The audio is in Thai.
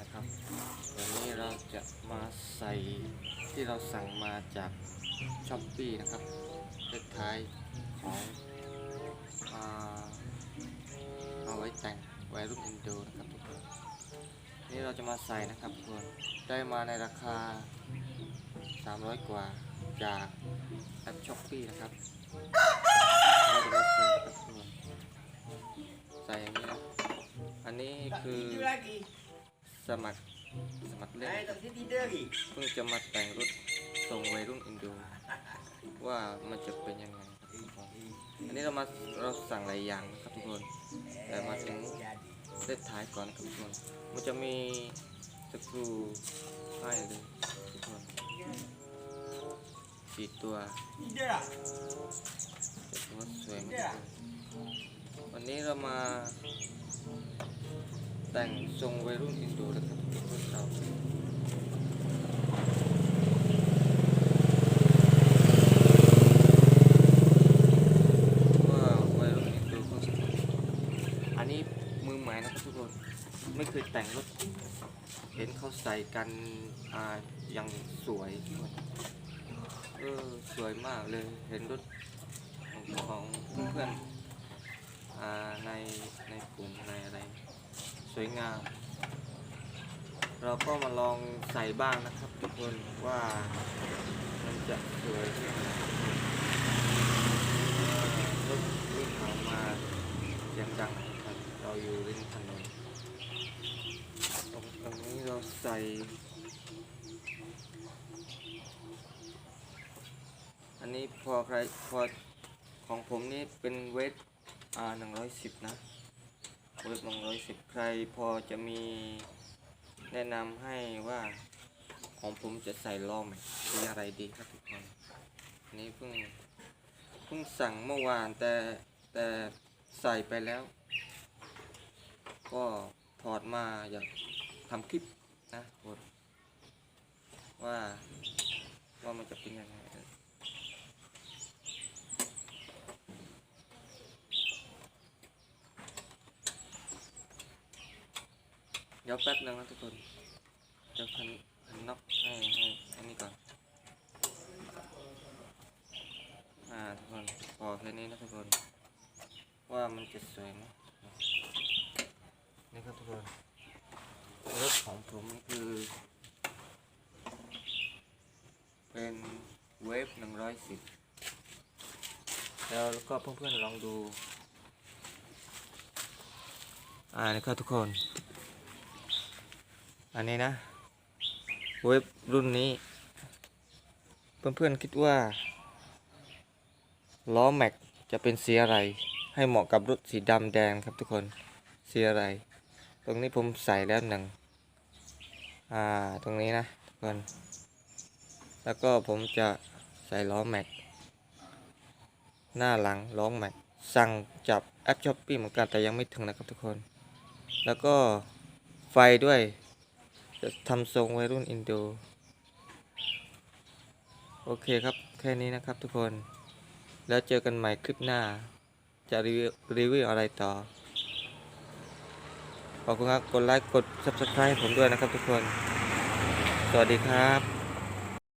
นะครับ วันนี้เราจะมาใส่ที่เราสั่งมาจากช้อปปี้นะครับเลขท้ายของอาเอาไว้แต่งไว้รูปอินโดนะครับทุกคน นี่เราจะมาใส่นะครับทุกคนได้มาในราคา 300 กว่าจากแอปช้อปปี้นะครับใส่คนใส่อย่างนี้อันนี้คือ สมัครสมัครเล่น Saya tak bisa tidur lagi. เพิ่งจะมาแต่งรถทรงวัยรุ่นอินโดว่ามันจะเป็นยังไงครับทุกคนอันนี้เรามาเราสั่งหลายอย่างนะครับทุกคนแต่มาถึง Jadi. เลขท้ายก่อนนะครับทุกคนมันจะมีสกรูให้เลยทุกคนสี่ตัว Tidur lah. ถือว่าสวยมากเลยวันนี้เรามา แต่งทรงวัยรุ่นอินโดนะครับทุกคนเราว่าวัยรุ่นอินโดเขาสมัยอันนี้มือใหม่นะครับทุกคนไม่เคยแต่งรถ เห็นเขาใส่กันอ่าอย่างสวยทุกคนเออ สวยมากเลย เห็นรถของเพื่อนอ่าในในกลุ่มในอะไร วยงาม เราก็มาลองใส่บ้างนะครับทุกคนว่ามันจะสวยหรถวิ่งผ่ามาเสียงดังนะครับเราอยู่ริมถนนตรงตรงนี้เราใส่ อันนี้พอใครพอของผมนี่เป็นเวทอ่าหนึ่งร้อยสิบนะ เวทหนึ่งร้อยสิบใครพอจะมีแนะนำให้ว่าของผมจะใส่ล้อไหมสีอะไรดีครับทุกคนนี้เพิ่งเพิ่งสั่งเมื่อวานแต่แต่ใส่ไปแล้ว ก็ถอดมาอยากทำคลิปนะว่าว่ามันจะเป็นยังไงเดี๋ยวแป๊บนึงนะทุกคนจะพันพันน็อกให้ให้อันนี้ก่อน อ่าทุกคนพอแค่นี้นะทุกคน ว่ามันจะสวยไหมนี่ครับทุกคนรถของผมนี่คือ เป็นเวฟหนึ่งร้อยสิบแล้วก็เพื่อนๆลองดู อ่านี่ครับทุกคน อันนี้นะเวฟรุ่นนี้ เพื่อนๆคิดว่า ล้อแม็กจะเป็นสีอะไร ให้เหมาะกับรถสีดำแดงครับทุกคนสีอะไร ตรงนี้ผมใส่แล้วหนึ่งอ่าตรงนี้นะทุกคน แล้วก็ผมจะใส่ล้อแม็กหน้าหลังล้อแม็กสั่งจับแอปช้อปปี้เหมือนกันแต่ยังไม่ถึงนะครับทุกคน แล้วก็ไฟด้วย จะทำทรงวัยรุ่นอินโด โอเคครับ แค่นี้นะครับทุกคน แล้วเจอกันใหม่คลิปหน้า จะรีวิวรีวิวอะไรต่อ ขอบคุณครับ กดไลค์ กด subscribe ให้ผมด้วยนะครับทุกคน สวัสดีครับ